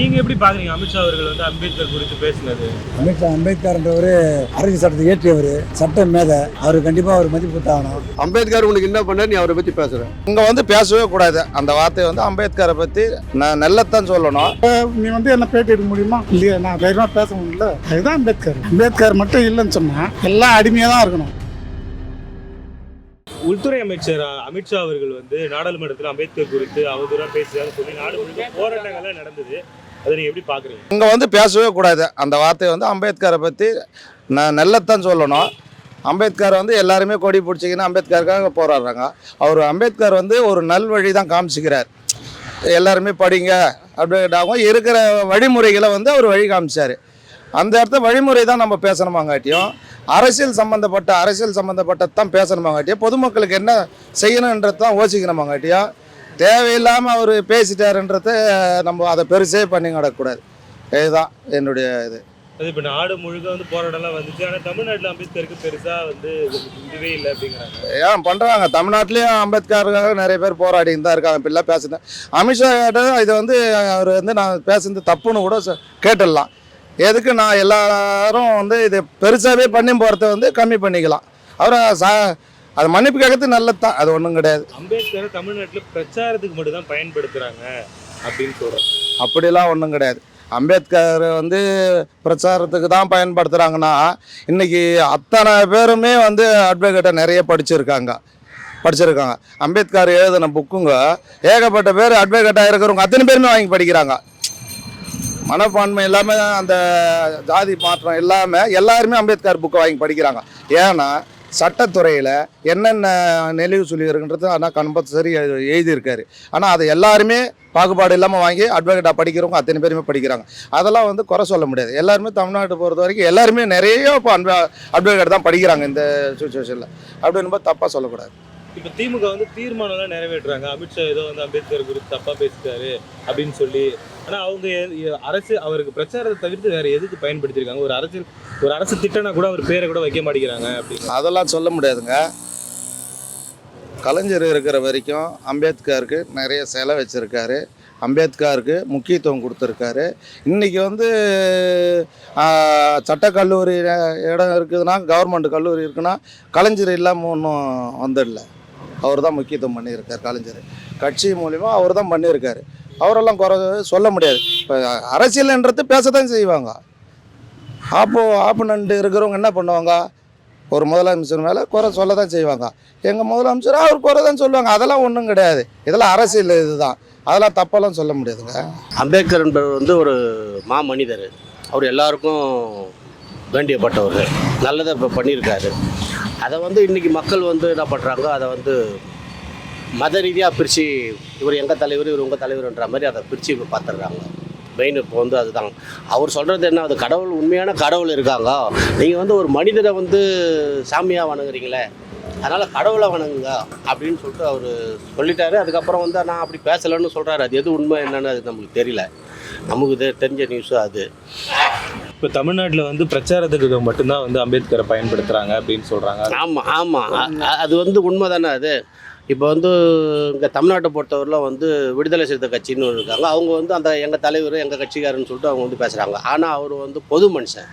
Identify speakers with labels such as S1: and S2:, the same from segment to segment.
S1: நீங்க எப்படி பாக்குறீங்க? அமித்ஷா அவர்கள் வந்து அம்பேத்கர் குறித்து பேசினது.
S2: அமித்ஷா அம்பேத்கர்ன்றவர் அரசியல் சட்டத்தை இயற்றியவர். சட்ட மேதை அவர் கண்டிப்பாக அவர் மதிப்பு தாகணும்
S3: அம்பேத்கர் உனக்கு என்ன பண்ண நீ அவரை பத்தி பேசுற.
S4: இங்கே வந்து பேசவே கூடாது. அந்த வார்த்தையை வந்து அம்பேத்கரை பற்றி நான் நல்லத்தான் சொல்லணும்.
S5: நீ வந்து என்ன பேட்டி எடுக்க முடியுமா? இல்லையா நான் தைரியமா பேச முடியல. அதுதான் அம்பேத்கர். அம்பேத்கர் மட்டும் இல்லைன்னு சொன்னா எல்லாம் அடிமையா தான் இருக்கணும்.
S1: உள்துறை அமைச்சர் அமித்ஷா அவர்கள் வந்து நாடாளுமன்றத்தில் அம்பேத்கர் குறித்து அவதூறா பேசுறான்னு சொல்லி நாடு முழுக்க போராட்டங்கள்லாம் நடந்தது. அதை எப்படி பாக்குறீங்க?
S4: இங்கே வந்து பேசவே கூடாது. அந்த வார்த்தையை வந்து அம்பேத்கரை பற்றி நான் நல்லத்தான் சொல்லணும். அம்பேத்கர் வந்து எல்லாருமே கொடி பிடிச்சிக்கின்னு அம்பேத்கருக்காக போராடுறாங்க. அவர் அம்பேத்கர் வந்து ஒரு நல்வழி தான் காமிச்சிக்கிறார். எல்லாருமே படிங்க அப்படின்ட்டாகவும் இருக்கிற வழிமுறைகளை வந்து அவர் வழி காமிச்சார். அந்த இடத்த வழிமுறை தான் நம்ம பேசணுமாங்காட்டியும் அரசியல் சம்மந்தப்பட்ட அரசியல் சம்மந்தப்பட்டது தான் பேசணுமாங்காட்டியும் பொதுமக்களுக்கு என்ன செய்யணுன்றது தான் யோசிக்கணுமாங்காட்டியும் தேவையில்லாமல் அவர் பேசிட்டாருன்றத நம்ம அதை பெருசே பண்ணி கிடக்கக்கூடாது இதுதான் என்னுடைய இது.
S1: அது இப்ப நாடு முழுக்க வந்து போராட்டம்லாம் வந்துச்சு. ஆனா தமிழ்நாட்டுல அம்பேத்கருக்கு பெருசா வந்து இதுவே இல்லை அப்படிங்கிறாங்க.
S4: ஏன் பண்ணுறாங்க தமிழ்நாட்டிலையும் அம்பேத்கருக்காக நிறைய பேர் போராடின்னு தான் இருக்காங்க. இப்படிலாம் பேசுனேன் அமித்ஷா கிட்ட இது வந்து அவர் வந்து நான் பேசுனது தப்புன்னு கூட கேட்டுடலாம். எதுக்கு நான் எல்லாரும் வந்து இது பெருசாகவே பண்ணி போகிறத வந்து கம்மி பண்ணிக்கலாம். அவரை சா அது மன்னிப்பு கேட்கறது நல்லது தான் அது ஒன்றும் கிடையாது.
S1: அம்பேத்கரை தமிழ்நாட்டுல பிரச்சாரத்துக்கு மட்டும் தான் பயன்படுத்துறாங்க அப்படின்னு சொல்றாங்க.
S4: அப்படிலாம் ஒன்றும் கிடையாது. அம்பேத்கர் வந்து பிரச்சாரத்துக்கு தான் பயன்படுத்துகிறாங்கன்னா இன்றைக்கி அத்தனை பேருமே வந்து அட்வொகேட்டை நிறைய படிச்சிருக்காங்க. படிச்சிருக்காங்க. அம்பேத்கர் எழுதின புக்குங்க ஏகப்பட்ட பேர் அட்வொகேட்டாக இருக்கிறவங்க அத்தனை பேருமே வாங்கி படிக்கிறாங்க. மனப்பான்மை இல்லாமல் அந்த ஜாதி மாற்றம் இல்லாமல் எல்லாருமே அம்பேத்கர் புக்கை வாங்கி படிக்கிறாங்க. ஏன்னா சட்டத்துறையில் என்னென்ன நெளிவு சொல்லி இருக்குன்றது ஆனால் கம்பல்சரி எழுதியிருக்காரு. ஆனால் அதை எல்லாருமே பாகுபாடு இல்லாமல் வாங்கி அட்வொகேட்டாக படிக்கிறவங்க அத்தனை பேருமே படிக்கிறாங்க. அதெல்லாம் வந்து குறை சொல்ல முடியாது. எல்லாருமே தமிழ்நாட்டை பொறுத்த வரைக்கும் எல்லாருமே நிறைய இப்போ அட்வ அட்வொகேட் தான் படிக்கிறாங்க இந்த சுச்சுவேஷனில் அப்படின்னு தப்பாக சொல்லக்கூடாது.
S1: இப்போ திமுக வந்து தீர்மானம் எல்லாம் நிறைவேற்றுறாங்க. அமித்ஷா ஏதோ வந்து அம்பேத்கர் குறித்து தப்பாக பேசிட்டாரு அப்படின்னு சொல்லி ஆனால் அவங்க அரசு அவருக்கு பிரச்சாரத்தை தவிர்த்து வேற எதுக்கு பயன்படுத்தியிருக்காங்க? ஒரு அரசியல் ஒரு அரசு திட்டம்னா கூட அவர் பேரை கூட வைக்க மாட்டேங்கிறாங்க அப்படின்னு.
S4: அதெல்லாம் சொல்ல முடியாதுங்க. கலைஞர் இருக்கிற வரைக்கும் அம்பேத்கருக்கு நிறைய சிலை வச்சுருக்காரு. அம்பேத்கருக்கு முக்கியத்துவம் கொடுத்துருக்காரு. இன்றைக்கி வந்து சட்டக்கல்லூரி இடம் இருக்குதுன்னா கவர்மெண்ட் கல்லூரி இருக்குன்னா கலைஞர் இல்லாமல் ஒன்றும் வந்துடல அவர் தான் முக்கியத்துவம் பண்ணியிருக்கார் கலைஞர். கட்சி மூலிமா அவர் தான் பண்ணியிருக்காரு. அவரெல்லாம் குறை சொல்ல முடியாது. இப்போ அரசியல்ன்றது பேச தான் செய்வாங்க. ஆப்போ ஆப்பனண்ட் இருக்கிறவங்க என்ன பண்ணுவாங்க? ஒரு முதலமைச்சர் மேலே குறை சொல்ல தான் செய்வாங்க. எங்கள் முதலமைச்சர் அவர் குறை தான் சொல்லுவாங்க. அதெல்லாம் ஒன்றும் கிடையாது. இதெல்லாம் அரசியல் இதுதான். அதெல்லாம் தப்பெல்லாம் சொல்ல முடியாதுங்க.
S6: அம்பேத்கர் என்பவர் வந்து ஒரு மா மனிதர் அவர் எல்லாருக்கும் வேண்டியப்பட்டவர் நல்லதை இப்போ பண்ணியிருக்காரு. அதை வந்து இன்றைக்கி மக்கள் வந்து என்ன பண்ணுறாங்க அதை வந்து மத ரீதியாக பிரித்து இவர் எங்கள் தலைவர் இவர் உங்கள் தலைவர்ன்ற மாதிரி அதை பிரித்து இப்போ பார்த்துடுறாங்க மெயின் இப்போ வந்து அதுதான். அவர் சொல்கிறது என்ன? அது கடவுள் உண்மையான கடவுள் இருக்காங்க. நீங்கள் வந்து ஒரு மனிதரை வந்து சாமியாக வணங்குறீங்களே அதனால் கடவுளை வணங்குங்க அப்படின்னு சொல்லிட்டு அவர் சொல்லிட்டாரு. அதுக்கப்புறம் வந்து நான் அப்படி பேசலைன்னு சொல்கிறாரு அது எது உண்மை என்னன்னு அது நம்மளுக்கு தெரியல. நமக்கு தெரிஞ்ச நியூஸு அது.
S1: இப்ப தமிழ்நாட்டுல வந்து பிரச்சாரத்துக்கு மட்டும்தான் வந்து அம்பேத்கரை பயன்படுத்துறாங்க அப்படின்னு சொல்றாங்க.
S6: ஆமாம் ஆமாம் அது வந்து உண்மை தானே அது? இப்போ வந்து இங்கே தமிழ்நாட்டை பொறுத்தவரையிலும் வந்து விடுதலை சிறுத்தை கட்சின்னு ஒன்று இருக்காங்க. அவங்க வந்து அந்த எங்கள் தலைவர் எங்கள் கட்சிக்காரன்னு சொல்லிட்டு அவங்க வந்து பேசுகிறாங்க ஆனால் அவர் வந்து பொது மனுஷன்.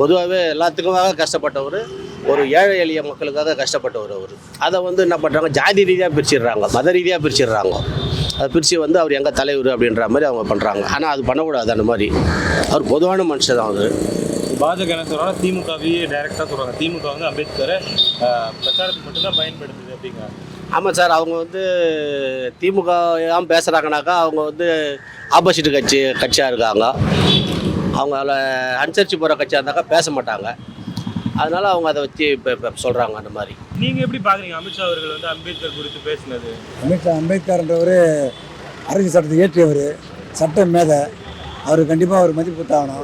S6: பொதுவாகவே எல்லாத்துக்குமாக கஷ்டப்பட்டவர் ஒரு ஏழை எளிய மக்களுக்காக கஷ்டப்பட்டவர் அவர். அதை வந்து என்ன பண்ணுறாங்க ஜாதி ரீதியாக பிரிச்சிடுறாங்க மத ரீதியாக பிரிச்சிடுறாங்க. அதை பிரித்து வந்து அவர் எங்கள் தலைவர் அப்படின்ற மாதிரி அவங்க பண்ணுறாங்க ஆனால் அது பண்ணக்கூடாது அந்த மாதிரி. அவர் பொதுவான மனுஷன் தான் அவர்.
S1: பாஜக என்ன சொல்கிறாங்க திமுகவே டைரெக்டாக சொல்கிறாங்க திமுக வந்து அம்பேத்கரை பிரச்சாரத்துக்கு மட்டும்தான் பயன்படுத்துது அப்படிங்கிறாங்க.
S6: ஆமாம் சார் அவங்க வந்து திமுக ஏன் பேசுகிறாங்கனாக்கா அவங்க வந்து ஆப்போசிட் கட்சி கட்சியாக இருக்காங்க. அவங்கள அனுசரித்து போகிற கட்சியாக இருந்தாக்கா பேச மாட்டாங்க. அதனால அவங்க அதை வச்சு இப்போ இப்போ சொல்கிறாங்க அந்த மாதிரி.
S1: நீங்க எப்படி பாக்குறீங்க? அமித்ஷா அவர்கள் வந்து அம்பேத்கர் குறித்து பேசினது.
S2: அமித்ஷா அம்பேத்கர்ன்றவர் அரசியல் சட்டத்தை இயற்றியவர். சட்ட மேதை. அவர் கண்டிப்பாக அவர் மதிப்பு தாகணும்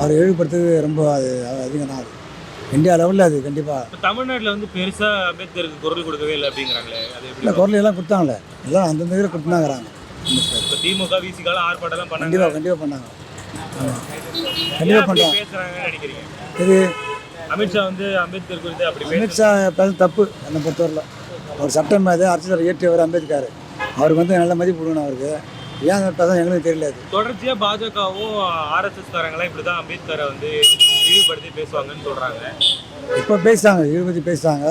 S2: அவர் இழிவுபடுத்துறது ரொம்ப அது அதிகம் தான் இந்தியா லெவலில் அது கண்டிப்பாக
S1: இப்ப தமிழ்நாட்டுல வந்து பெருசா அம்பேத்கருக்கு குரல் கொடுக்கவே இல்லை அப்படிங்கிறாங்களே அது
S2: இல்லை குரல் எல்லாம் கொடுத்தாங்களே எல்லாம் அந்தந்த இதில் கொடுத்துனாங்கிறாங்க.
S1: இப்ப திமுக விசிகால ஆர்ப்பாட்டம் பண்ணாங்க.
S2: கண்டிப்பாக கண்டிப்பாக பண்ணாங்க கண்டிப்பாக பண்ணுறாங்க
S1: நினைக்கிறீங்க?
S2: இது
S1: அமித்ஷா வந்து அம்பேத்கர் குறித்து அப்படி
S2: அமித்ஷா பேச தப்பு என்னை பொறுத்தவரையில். அவர் சட்டம் மேதை அரசியல் இயற்றியவர் அம்பேத்கர். அவருக்கு வந்து நல்ல மதிப்பு கொடுக்கணும் அவருக்கு. ஏன் பேச எங்களுக்கு தெரியல அது.
S1: தொடர்ச்சியா பாஜகவும் ஆர்எஸ்எஸ் காரங்களாம் இப்படிதான் அம்பேத்கரை வந்து இழிவுபடுத்தி பேசுவாங்கன்னு சொல்றாங்க.
S2: இப்போ பேசுகிறாங்க இழுபதி பேசுகிறாங்க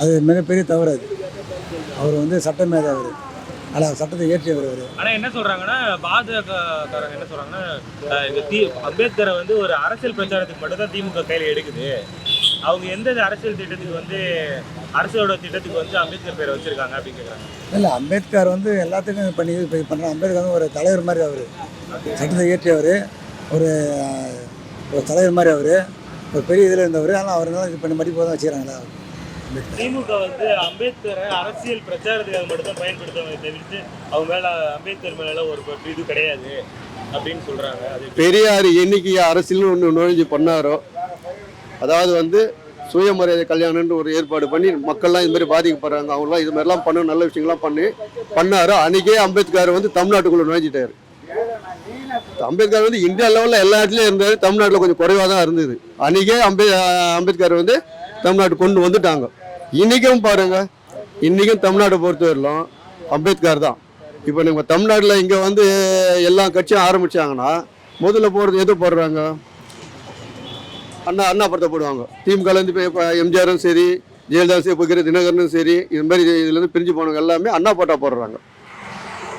S2: அது மிகப்பெரிய தவறு அது. அவர் வந்து சட்டமேதை அவர். அதில் சட்டத்தை இயற்றியவர் அவர்.
S1: ஆனா என்ன சொல்றாங்கன்னா பாஜக காரங்க என்ன சொல்றாங்கன்னா அஹ் இந்த தி அம்பேத்கரை வந்து ஒரு அரசியல் பிரச்சாரத்துக்கு மட்டும் தான் திமுக கையில எடுக்குது. அவங்க எந்த அரசியல் திட்டத்துக்கு வந்து அரசோட திட்டத்துக்கு வந்து அம்பேத்கர் பேரை வச்சிருக்காங்க அப்படின்னு கேக்குறாங்க.
S2: இல்லை அம்பேத்கர் வந்து எல்லாத்துக்கும் பண்ணி இது பண்ணுற அம்பேத்கர் வந்து ஒரு தலைவர் மாதிரி அவர். சட்டத்தை இயற்றியவர். ஒரு ஒரு தலைவர் மாதிரி அவர் ஒரு பெரிய இதில் இருந்தவர். ஆனால் அவர் இது பண்ணி மடிப்பு தான் வச்சுக்கிறாங்களா?
S1: திமுக வந்து அம்பேத்கரை அரசியல் பிரச்சாரத்துக்காக மட்டும் தான் பயன்படுத்துவாங்க தவிர்த்து அவங்க மேல அம்பேத்கர் மேல ஒரு இது கிடையாது அப்படின்னு சொல்றாங்க. அது
S3: பெரியார் என்னைக்கு அரசியல் ஒன்று நுழைஞ்சு பண்ணாரோ அதாவது வந்து சுயமரியாதை கல்யாணம்னு ஒரு ஏற்பாடு பண்ணி மக்கள்லாம் இது மாதிரி பாதிக்கப்படுறாங்க. அவங்களாம் இது மாதிரிலாம் பண்ண நல்ல விஷயங்கள்லாம் பண்ணி பண்ணாரோ. அன்றைக்கே அம்பேத்கர் வந்து தமிழ்நாட்டுக்குள்ளே நுழைஞ்சிட்டாரு. அம்பேத்கர் வந்து இந்தியா லெவலில் எல்லா இடத்துலையும் இருந்தார் தமிழ்நாட்டில் கொஞ்சம் குறைவாக தான் இருந்தது. அன்றைக்கே அம்பே அம்பேத்கர் வந்து தமிழ்நாட்டு கொண்டு வந்துட்டாங்க. இன்றைக்கும் பாருங்க. இன்றைக்கும் தமிழ்நாட்டை பொறுத்தவரையிலும் அம்பேத்கர் தான். இப்போ நீங்கள் தமிழ்நாட்டில் இங்கே வந்து எல்லா கட்சியும் ஆரம்பித்தாங்கன்னா முதல்ல போகிறது எது போடுறாங்க? அண்ணா அண்ணா படத்தை போடுவாங்க. திமுகலேருந்து இப்போ இப்போ எம்ஜிஆரும் சரி ஜெயலலிதா சரி இப்போ தினகரனும் சரி இது மாதிரி இதுலேருந்து பிரிஞ்சு போனவங்க எல்லாமே அண்ணா போட்டா போடுறாங்க.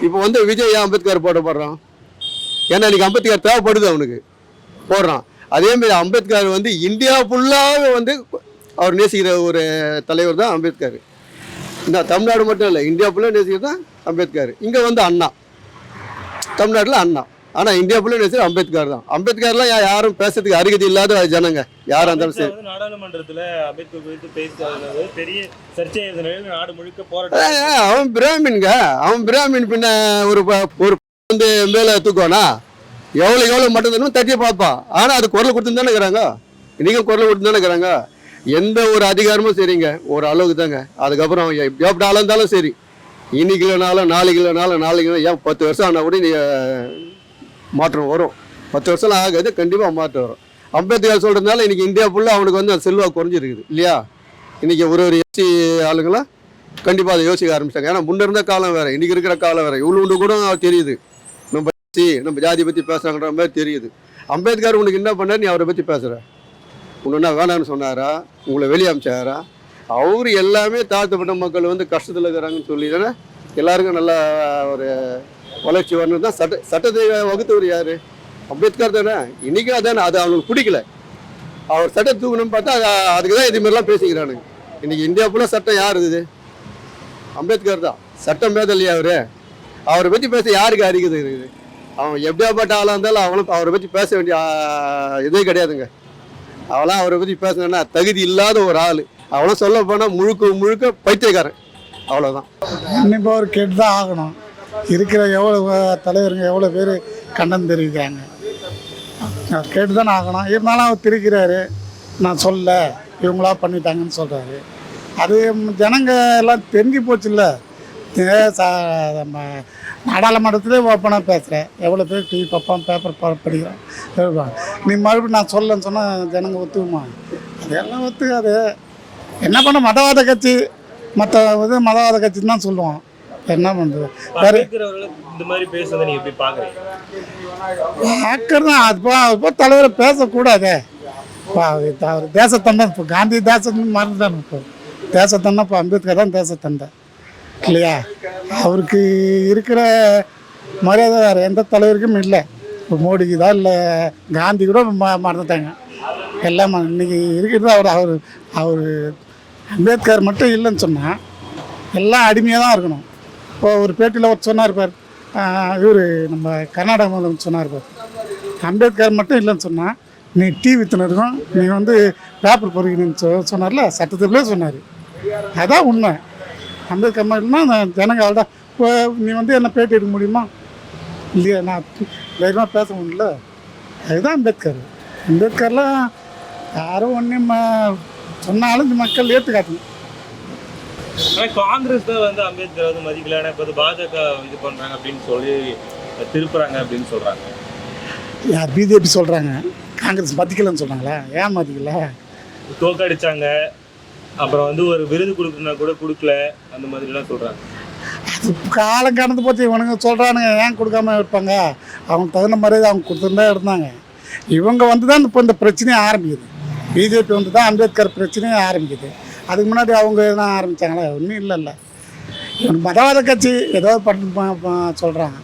S3: இப்போ வந்து விஜய் ஏன் அம்பேத்கர் போட்ட போடுறான்? ஏன்னா இன்னைக்கு அம்பேத்கர் தேவைப்படுது அவனுக்கு. போடுறான். அதேமாரி அம்பேத்கர் வந்து இந்தியா ஃபுல்லாகவே வந்து அவர் நேசிக்கிற ஒரு தலைவர் தான் அம்பேத்கர். இந்த தமிழ்நாடு மட்டும் இல்லை இந்தியா ஃபுல்லாக நேசிக்கிறது தான் அம்பேத்கர். இங்கே வந்து அண்ணா. தமிழ்நாட்டில் அண்ணா. ஆனால் இந்தியா ஃபுல்லாக நேசிக்கிற அம்பேத்கர் தான். அம்பேத்கர்லாம் யாரும் பேசுறதுக்கு அருகதை இல்லாத ஜனங்க. யாராக இருந்தாலும் சரி.
S1: நாடாளுமன்றத்துல அம்பேத்கர் குறித்து பேசுறது பெரிய சர்ச்சை நாடு முழுக்க போராட்டம்.
S3: அவன் பிராமின்ங்க. அவன் பிராமின் பின்ன ஒரு ஒரு வந்து மேலே தூக்குவானா? எவ்வளோ எவ்வளோ மட்டும் தரணும் பார்ப்பான் ஆனால் அது குரல் கொடுத்துன்னு தானே இருக்கிறாங்க? இன்றைக்கும் குரல் கொடுத்து தானே இருக்கிறாங்க? எந்த ஒரு அதிகாரமும் சரிங்க. ஒரு அளவுக்கு தாங்க. அதுக்கப்புறம் எப்படி ஆளாக இருந்தாலும் சரி. இன்னைக்கு இல்லைனாலும் நாளைக்கு இல்லைனாலும் நாளைக்கு இல்லை, ஏன் பத்து வருஷம் ஆனால் கூட நீங்கள் மாற்றம் வரும். பத்து வருஷம் ஆகாது கண்டிப்பாக மாற்றம் வரும். அம்பேத்கர் சொல்கிறதுனால இன்றைக்கி இந்தியா ஃபுல்லாக அவனுக்கு வந்து அந்த செல்வா குறைஞ்சிருக்குது. இல்லையா? இன்றைக்கி ஒரு ஒரு எஸ்சி ஆளுங்களாம் கண்டிப்பாக அதை யோசிக்க ஆரம்பிச்சிட்டாங்க. ஏன்னா முன்ன இருந்த காலம் வேறு. இன்றைக்கி இருக்கிற காலம் வேறு. இவ்வளோ ஒன்று கூட தெரியுது. நம்ம சி நம்ம ஜாதி பற்றி பேசுகிறாங்கிற மாதிரி தெரியுது. அம்பேத்கர் உனக்கு என்ன பண்ணார்? நீ அவரை பற்றி பேசுகிற உனக்கு என்ன வேணாம்னு சொன்னாரா? உங்களை வெளியே அமைச்சாரா? அவர் எல்லாமே தாழ்த்தப்பட்ட மக்கள் வந்து கஷ்டத்தில் இருக்கிறாங்கன்னு சொல்லி தானே எல்லாருக்கும் நல்லா ஒரு வளர்ச்சி வரணும் தான் சட்ட சட்டத்தை வகுத்தவர் யார்? அம்பேத்கர் தானே? இன்றைக்கும் அதானே அது அவங்களுக்கு பிடிக்கல. அவர் சட்டம் தூக்கணும்னு பார்த்தா அதுக்கு தான் இதுமாதிரிலாம் பேசிக்கிறானுங்க. இன்றைக்கி இந்தியா ஃபுல்லாக சட்டம் யார் இது? அம்பேத்கர் தான். சட்டம் பேதல்லையா அவர்? அவரை பற்றி பேச யாருக்கு அறிகுது இருக்குது அவன் எப்படியாப்பட்ட ஆளாக இருந்தாலும் அவனும் அவரை பற்றி பேச வேண்டிய இதே கிடையாதுங்க. அவளாம் அவரை பற்றி பேசணுன்னா தகுதி இல்லாத ஒரு ஆள். அவளும் சொல்ல போனால் முழுக்க முழுக்க பைத்தியக்காரன். அவ்வளோதான்
S5: கண்டிப்பாக அவர் கேட்டு தான் ஆகணும். இருக்கிற எவ்வளோ தலைவருங்க எவ்வளோ பேர் கண்டன் தெரிவிக்கிறாங்க. அவர் கேட்டு தான் ஆகணும். இருந்தாலும் அவர் திரிக்கிறாரு நான் சொல்ல இவங்களா பண்ணிட்டாங்கன்னு சொல்கிறாரு அது ஜனங்க எல்லாம் தெரிஞ்சு போச்சுல்ல. ஏ, ச- நம்ம நாடாளுமன்றத்திலே ஓப்பனாக பேசுகிறேன் எவ்வளோ பேர் டிவி பார்ப்பான் பேப்பர் ப படிக்கிறான் எழுதுவாங்க நீ மறுபடியும் நான் சொல்லன்னு சொன்னால் ஜனங்க ஒத்துக்குமா? அதெல்லாம் ஒத்துக்காது. என்ன பண்ண மதவாத கட்சி? மற்ற இது மதவாத கட்சின்னு தான் சொல்லுவோம் என்ன பண்ணுறது வேறு
S1: இந்த மாதிரி பேசுறதை நீங்க எப்படி பாக்குறீங்க
S5: ஹேக்கர் தான் அது போ அது போ தலைவரை பேசக்கூடாதே. இப்போ தேசத்தந்தான். இப்போ காந்தி தேசத்துன்னு மறந்துட்டாங்க இப்போ. தேசத்தந்தான் இப்போ அம்பேத்கர் தான் தேசத்தந்தை. இல்லையா? அவருக்கு இருக்கிற மரியாதை வேறு எந்த தலைவருக்கும் இல்லை. இப்போ மோடிக்கு தான் இல்லை காந்தி கூட ம மறந்துட்டாங்க. எல்லாம் இன்றைக்கி இன்னைக்கு இருக்கிறது அவர் அவர் அவர் அம்பேத்கர் மட்டும் இல்லைன்னு சொன்னால் எல்லாம் அடிமையாக தான் இருக்கணும். இப்போ ஒரு பேட்டியில் ஒரு சொன்னார் பார் இவர் நம்ம கர்நாடக முதல்வர் சொன்னார் பார் அம்பேத்கர் மட்டும் இல்லைன்னு சொன்னால் நீ டீ வித்துன்னு நீ வந்து பேப்பர் பொறுக்கணும்னு சொ சொன்னார்ல சட்டத்திலே சொன்னார். அதான் உண்மை. அம்பேத்கர் மட்டும்னா நான் ஜனங்க அவ்வளோதான் இப்போ நீ வந்து என்ன பேட்டி எடுக்க முடியுமா? இல்லையா நான் தைரியமாக பேச முடியல. அதுதான் அம்பேத்கர். அம்பேத்கர்லாம் யாரும் ஒன்றும் சொன்னாலும் இந்த மக்கள் ஏற்றுக்காட்டுங்க
S1: ஆனா காங்கிரஸ் தான் வந்து அம்பேத்கர் வந்து மதிக்கல. ஆனா இப்ப பாஜக இது பண்றாங்க அப்படின்னு சொல்லி திருப்புறாங்க அப்படின்னு சொல்றாங்க.
S5: யார் பிஜேபி சொல்கிறாங்க காங்கிரஸ் மதிக்கலைன்னு சொன்னாங்களா? ஏன் மதிக்கல?
S1: தோக்கடிச்சாங்க. அப்புறம் வந்து ஒரு விருது கொடுக்கணும்னா கூட கொடுக்கல அந்த மாதிரிலாம் சொல்கிறாங்க
S5: அது காலம் கடந்து போச்சு இவனுங்க சொல்கிறானுங்க ஏன் கொடுக்காம இருப்பாங்க? அவங்க தகுந்த மரியாதை அவங்க கொடுத்துருந்தா இருந்தாங்க. இவங்க வந்து தான் இப்போ இந்த பிரச்சனையே ஆரம்பிக்குது. பிஜேபி வந்து தான் அம்பேத்கர் பிரச்சனையே ஆரம்பிக்குது. அதுக்கு முன்னாடி அவங்க எதுனா ஆரம்பித்தாங்களா ஒன்றும் இல்லைல்ல. இவன் மதவாத கட்சி ஏதோ பண்ண சொல்கிறாங்க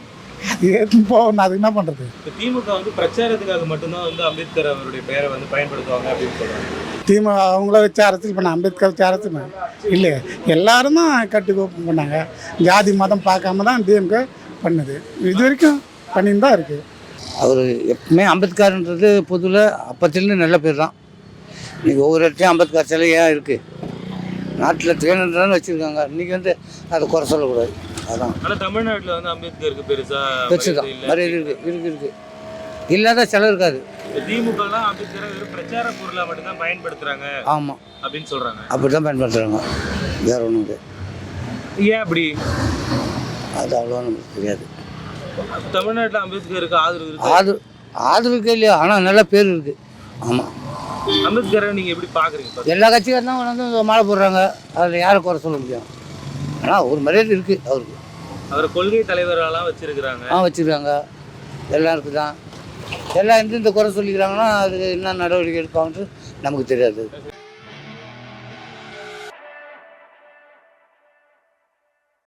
S5: ஏற்றுன்னு போகணும் அதுக்கு என்ன பண்ணுறது
S1: இப்ப திமுக வந்து பிரச்சாரத்துக்காக மட்டும்தான் வந்து அம்பேத்கர் அவருடைய பெயரை வந்து பயன்படுத்துவாங்க அப்படின்னு சொல்றாங்க.
S5: திமுக அவங்கள வச்சு அரசியல் பண்ண அம்பேத்கர் வச்சு அரசியல் பண்ண. இல்லை எல்லாரும் தான் கட்டி கோப்பு பண்ணாங்க. ஜாதி மதம் பார்க்காம தான் டிஎம்கே பண்ணுது. இது வரைக்கும் பண்ணின்னு தான் இருக்குது
S7: அவர் எப்பவுமே அம்பேத்கர்ன்றது பொதுவில் அப்பத்திலேருந்து நல்ல பேர் தான். இன்றைக்கி ஒவ்வொரு இடத்தையும் அம்பேத்கர் சிலை ஏன் இருக்குது நாட்டில் திகழ்ந்தாலும் வச்சுருக்காங்க. இன்றைக்கி வந்து அதை குறை சொல்லக்கூடாது. அதான்.
S1: ஆனா தமிழ்நாட்டுல வந்து அம்பேத்கருக்கு பெருசா
S7: பெருசு தான்
S1: மரியாதை
S7: இருக்குது இருக்குது இருக்குது இல்லாத செலவு இருக்காது.
S1: திமுக அம்பேத்கரை வெறும் பிரச்சார பொருளா மட்டும்தான் பயன்படுத்துறாங்க
S7: ஆமாம்
S1: அப்படின்னு சொல்றாங்க.
S7: அப்படி தான் பயன்படுத்துகிறாங்க வேற ஒன்றும் இல்லை.
S1: ஏன் அப்படி?
S7: அது அவ்வளோவா நமக்கு தெரியாது.
S1: தமிழ்நாட்டுல அம்பேத்கருக்கு ஆதரவு இருக்கு?
S7: ஆதரவு ஆதரவுக்கே இல்லையா? ஆனால் நல்ல பேர் இருக்குது ஆமாம்
S1: அம்பேத்கரை நீங்க எப்படி பாக்குறீங்க?
S7: எல்லா கட்சிக்காரும் தான் வந்து மாலை போடுறாங்க. அதில் யாரை குறை சொல்ல முடியும்? ஆனால் ஒரு மரியாதை இருக்குது அவருக்கு.
S1: அவர் கொள்கை தலைவரெல்லாம் வச்சிருக்கிறாங்க.
S7: ஆ வச்சுருக்காங்க. எல்லாம் இருக்குதான் எல்லாம் எந்தெந்த குறை சொல்லிக்கிறாங்கன்னா அதுக்கு என்ன நடவடிக்கை எடுப்பாங்கன்ட்டு நமக்கு தெரியாது.